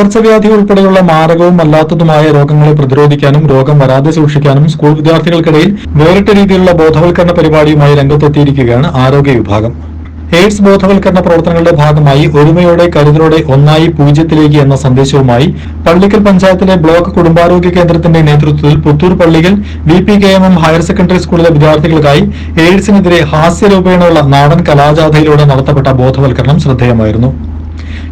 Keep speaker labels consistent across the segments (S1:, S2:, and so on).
S1: പകർച്ചവ്യാധി ഉൾപ്പെടെയുള്ള മാരകവും അല്ലാത്തതുമായ രോഗങ്ങളെ പ്രതിരോധിക്കാനും രോഗം വരാതെ സൂക്ഷിക്കാനും സ്കൂൾ വിദ്യാർത്ഥികൾക്കിടയിൽ വേറിട്ട രീതിയിലുള്ള ബോധവൽക്കരണ പരിപാടിയുമായി രംഗത്തെത്തിയിരിക്കുകയാണ് ആരോഗ്യ വിഭാഗം. എയ്ഡ്സ് ബോധവൽക്കരണ പ്രവർത്തനങ്ങളുടെ ഭാഗമായി ഒരുമയോടെ കരുതലോടെ ഒന്നായി പൂജ്യത്തിലേക്ക് എന്ന സന്ദേശവുമായി പള്ളിക്കൽ പഞ്ചായത്തിലെ ബ്ലോക്ക് കുടുംബാരോഗ്യ കേന്ദ്രത്തിന്റെ നേതൃത്വത്തിൽ Puthur Pallikkal V P K M M higher secondary സ്കൂളിലെ വിദ്യാർത്ഥികൾക്കായി എയ്ഡ്സിനെതിരെ ഹാസ്യരൂപേണയുള്ള നാടൻ കലാജാഥയിലൂടെ നടത്തപ്പെട്ട ബോധവൽക്കരണം ശ്രദ്ധേയമായിരുന്നു.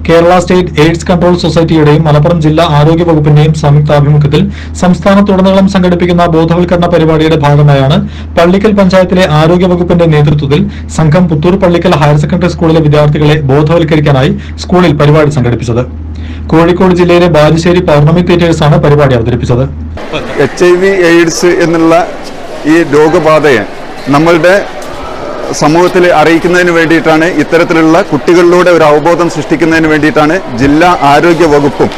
S1: കേരള സ്റ്റേറ്റ് എയ്ഡ്സ് കൺട്രോൾ സൊസൈറ്റിയുടെയും മലപ്പുറം ജില്ലാ ആരോഗ്യ വകുപ്പിന്റെയും സംയുക്താഭിമുഖ്യത്തിൽ സംസ്ഥാനത്തുടനീളം സംഘടിപ്പിക്കുന്ന ബോധവൽക്കരണ പരിപാടിയുടെ ഭാഗമായാണ് പള്ളിക്കൽ പഞ്ചായത്തിലെ ആരോഗ്യ വകുപ്പിന്റെ നേതൃത്വത്തിൽ സംഘം പുത്തൂർ പള്ളിക്കൽ ഹയർ സെക്കൻഡറി സ്കൂളിലെ വിദ്യാർത്ഥികളെ ബോധവൽക്കരിക്കാനായി സ്കൂളിൽ പരിപാടി സംഘടിപ്പിച്ചത്. കോഴിക്കോട് ജില്ലയിലെ ബാലുശ്ശേരി പൗർണമി തിയേറ്റേഴ്സാണ് പരിപാടി അവതരിപ്പിച്ചത്.
S2: എച്ച് ഐ വി എയ്ഡ്സ് എന്നുള്ള ഈ രോഗബാധയെ നമ്മളുടെ സമൂഹത്തിൽ അറിയിക്കുന്നതിന് വേണ്ടിയിട്ടാണ് ഇത്തരത്തിലുള്ള കുട്ടികളിലൂടെ ഒരു അവബോധം സൃഷ്ടിക്കുന്നതിന് വേണ്ടിയിട്ടാണ് ജില്ലാ ആരോഗ്യ വകുപ്പും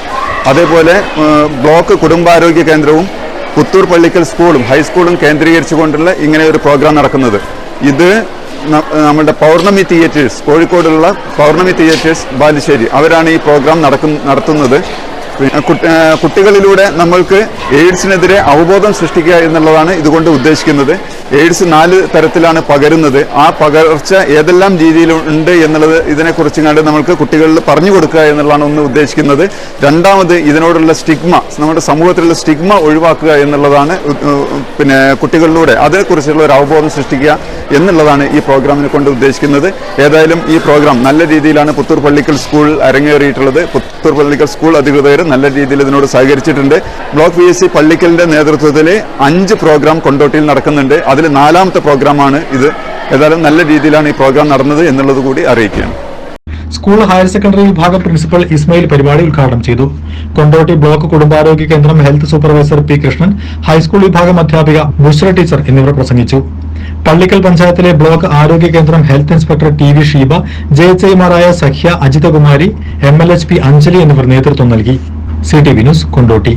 S2: അതേപോലെ ബ്ലോക്ക് കുടുംബാരോഗ്യ കേന്ദ്രവും പുത്തൂർ പള്ളിക്കൽ സ്കൂളും ഹൈസ്കൂളും കേന്ദ്രീകരിച്ചുകൊണ്ടുള്ള ഇങ്ങനെ ഒരു പ്രോഗ്രാം നടക്കുന്നത്. ഇത് നമ്മുടെ പൗർണമി തിയേറ്റേഴ്സ് കോഴിക്കോടുള്ള പൗർണമി തിയേറ്റേഴ്സ് ബാലുശ്ശേരി അവരാണ് ഈ പ്രോഗ്രാം നടക്കുന്ന നടത്തുന്നത്. കുട്ടികളിലൂടെ നമ്മൾക്ക് എയ്ഡ്സിനെതിരെ അവബോധം സൃഷ്ടിക്കുക എന്നുള്ളതാണ് ഇതുകൊണ്ട് ഉദ്ദേശിക്കുന്നത്. എയ്ഡ്സ് നാല് തരത്തിലാണ് പകരുന്നത്. ആ പകർച്ച ഏതെല്ലാം രീതിയിലുണ്ട് എന്നുള്ളത് ഇതിനെക്കുറിച്ച് കണ്ട് നമ്മൾക്ക് കുട്ടികളിൽ പറഞ്ഞു കൊടുക്കുക എന്നുള്ളതാണ് ഒന്ന് ഉദ്ദേശിക്കുന്നത്. രണ്ടാമത് ഇതിനോടുള്ള സ്റ്റിഗ്മ നമ്മുടെ സമൂഹത്തിലുള്ള സ്റ്റിഗ്മ ഒഴിവാക്കുക എന്നുള്ളതാണ് പിന്നെ കുട്ടികളിലൂടെ അതിനെക്കുറിച്ചുള്ള ഒരു അവബോധം സൃഷ്ടിക്കുക എന്നുള്ളതാണ് ഈ പ്രോഗ്രാമിനെ കൊണ്ട് ഉദ്ദേശിക്കുന്നത്. ഏതായാലും ഈ പ്രോഗ്രാം നല്ല രീതിയിലാണ് പുത്തൂർ പള്ളിക്കൽ സ്കൂൾ അരങ്ങേറിയിട്ടുള്ളത്. പുത്തൂർ പള്ളിക്കൽ സ്കൂൾ അധികൃതർ നല്ല രീതിയിൽ ഇതിനോട് സഹകരിച്ചിട്ടുണ്ട്. ബ്ലോക്ക് പി എസ് സി പള്ളിക്കലിന്റെ നേതൃത്വത്തിൽ അഞ്ച് പ്രോഗ്രാം കൊണ്ടോട്ടിയിൽ നടക്കുന്നുണ്ട്. അതിൽ നാലാമത്തെ പ്രോഗ്രാമാണ് ഇത്. ഏതായാലും നല്ല രീതിയിലാണ് ഈ പ്രോഗ്രാം നടന്നത് എന്നുള്ളത് കൂടി അറിയിക്കുകയാണ്
S1: സ്കൂൾ ഹയർ സെക്കൻഡറി വിഭാഗം പ്രിൻസിപ്പൽ ഇസ്മയിൽ പരിപാടി ഉദ്ഘാടനം ചെയ്തു. കൊണ്ടോട്ടി ബ്ലോക്ക് കുടുംബാരോഗ്യ കേന്ദ്രം health supervisor P Krishnan high school വിഭാഗം അധ്യാപിക ബുശ്ര ടീച്ചർ എന്നിവർ പ്രസംഗിച്ചു. പള്ളിക്കൽ പഞ്ചായത്തിലെ ബ്ലോക്ക് ആരോഗ്യ കേന്ദ്രം health inspector T V Sheeba J H ഐമാരായ Sakhya Ajithakumari M L H P Anjali എന്നിവർ നേതൃത്വം നൽകി. C T V news Kondotty.